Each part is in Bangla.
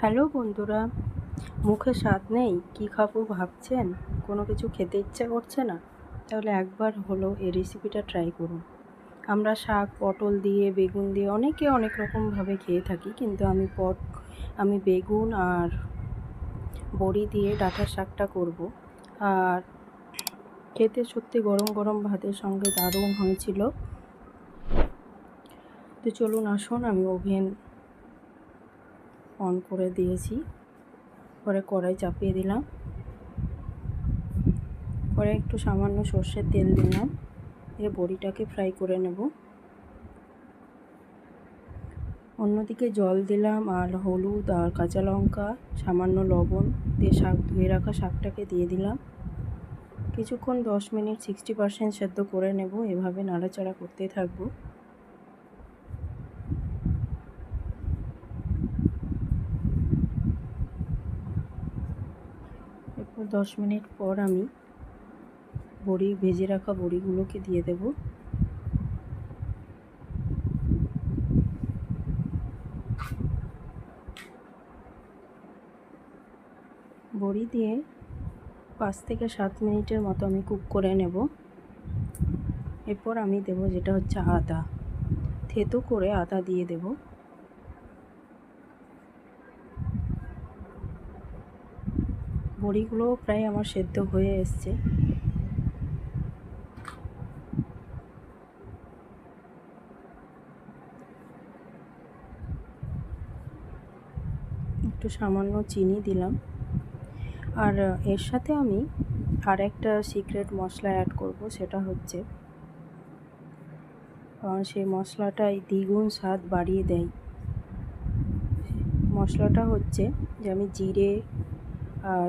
হ্যালো বন্ধুরা, মুখে স্বাদ নেই, কি খাব ভাবছেন? কোনো কিছু খেতে ইচ্ছা করছে না? তাহলে একবার হলো এই রেসিপিটা ট্রাই করুন। আমরা শাক, পটল দিয়ে, বেগুন দিয়ে অনেকে অনেক রকমভাবে খেয়ে থাকি, কিন্তু আমি পট, আমি বেগুন আর বড়ি দিয়ে ডাঁটার শাকটা করব। আর খেতে সত্যি গরম গরম ভাতের সঙ্গে দারুণ হয়েছিল। তো চলুন আসুন, আমি ওভেন অন করে দিয়েছি। পরে কড়াই চাপিয়ে দিলাম। পরে একটু সামান্য সর্ষের তেল দিলাম। দিয়ে বড়িটাকে ফ্রাই করে নেব। অন্যদিকে জল দিলাম আর হলুদ আর কাঁচা লঙ্কা, সামান্য লবণ দিয়ে শাক ধুয়ে রাখা শাকটাকে দিয়ে দিলাম। কিছুক্ষণ দশ মিনিট সিক্সটি পার্সেন্ট সেদ্ধ করে নেব। এভাবে নাড়াচাড়া করতে থাকব এরপর দশ মিনিট পর আমি বড়ি, ভেজে রাখা বড়িগুলোকে দিয়ে দেব। বড়ি দিয়ে পাঁচ থেকে সাত মিনিটের মতো আমি কুক করে নেব। এরপর আমি দেব যেটা হচ্ছে আদা। থেতো করে আদা দিয়ে দেবো। বড়িগুলো প্রায় আমার সেদ্ধ হয়ে এসছে। একটু সামান্য চিনি দিলাম। আর, এর সাথে আমি আর একটা সিক্রেট মশলা অ্যাড করব, সেটা হচ্ছে কারণ সেই মশলাটাই দ্বিগুণ স্বাদ বাড়িয়ে দেয়। মশলাটা হচ্ছে যে আমি জিরে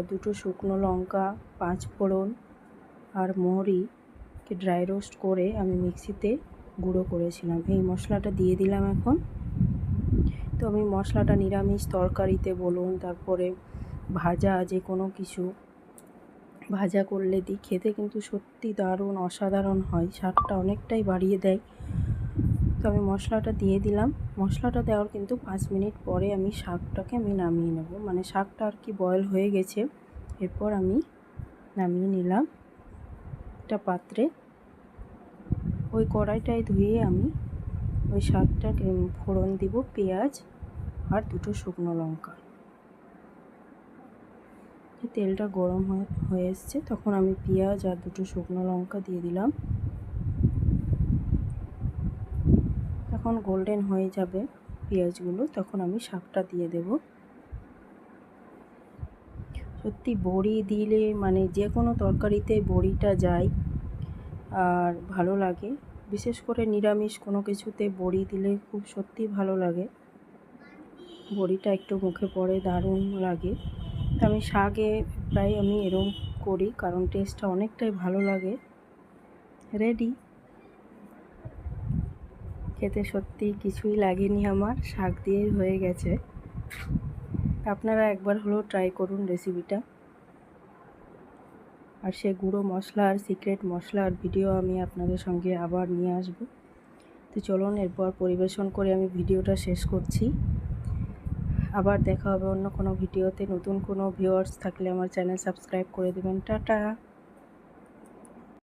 দুটো শুকনো লঙ্কা, পাঁচ ফোড়ন আর মৌরিকে ড্রাই রোস্ট করে আমি মিক্সিতে গুঁড়ো করেছিলাম। এই মশলাটা দিয়ে দিলাম এখন। তো আমি মশলাটা নিরামিষ তরকারিতে বলুন, তারপরে ভাজা যে কোনো কিছু, ভাজা করলে দিই। খেতে কিন্তু সত্যি দারুণ, অসাধারণ হয়। স্বাদটা অনেকটাই বাড়িয়ে দেয়। তো আমি মশলাটা দিয়ে দিলাম। মশলাটা দেওয়ার কিন্তু পাঁচ মিনিট পরে আমি শাকটাকে আমি নামিয়ে নেব। মানে শাকটা আর কি বয়েল হয়ে গেছে। এরপর আমি নামিয়ে নিলাম একটা পাত্রে। ওই কড়াইটায় ধুয়ে আমি ওই শাকটাকে ফোড়ন দিব পেঁয়াজ আর দুটো শুকনো লঙ্কা। তেলটা গরম হয়ে এসছে, তখন আমি পেঁয়াজ আর দুটো শুকনো লঙ্কা দিয়ে দিলাম। যখন গোল্ডেন হয়ে যাবে পেঁয়াজগুলো, তখন আমি শাকটা দিয়ে দেব। সত্যি বড়ি দিলে মানে যে কোনো তরকারিতে বড়িটা যায় আর ভালো লাগে। বিশেষ করে নিরামিষ কোনো কিছুতে বড়ি দিলে খুব সত্যি ভালো লাগে। বড়িটা একটু মুখে পড়ে দারুণ লাগে। আমি শাকে প্রায় আমি এরম করি, কারণ টেস্টটা অনেকটাই ভালো লাগে। রেডি খেতে সত্যি কিছুই লাগেনি আমার, শাক দিয়েই হয়ে গেছে। আপনারা একবার হলেও ট্রাই করুন রেসিপিটা আর সে গুঁড়ো মশলা আর সিক্রেট মশলার ভিডিও আমি আপনাদের সঙ্গে আবার নিয়ে আসব। তো চলুন এরপর পরিবেশন করে আমি ভিডিওটা শেষ করছি। আবার দেখা হবে অন্য কোনো ভিডিওতে নতুন কোনো ভিউয়ার্স থাকলে আমার চ্যানেল সাবস্ক্রাইব করে দেবেন। টাটা!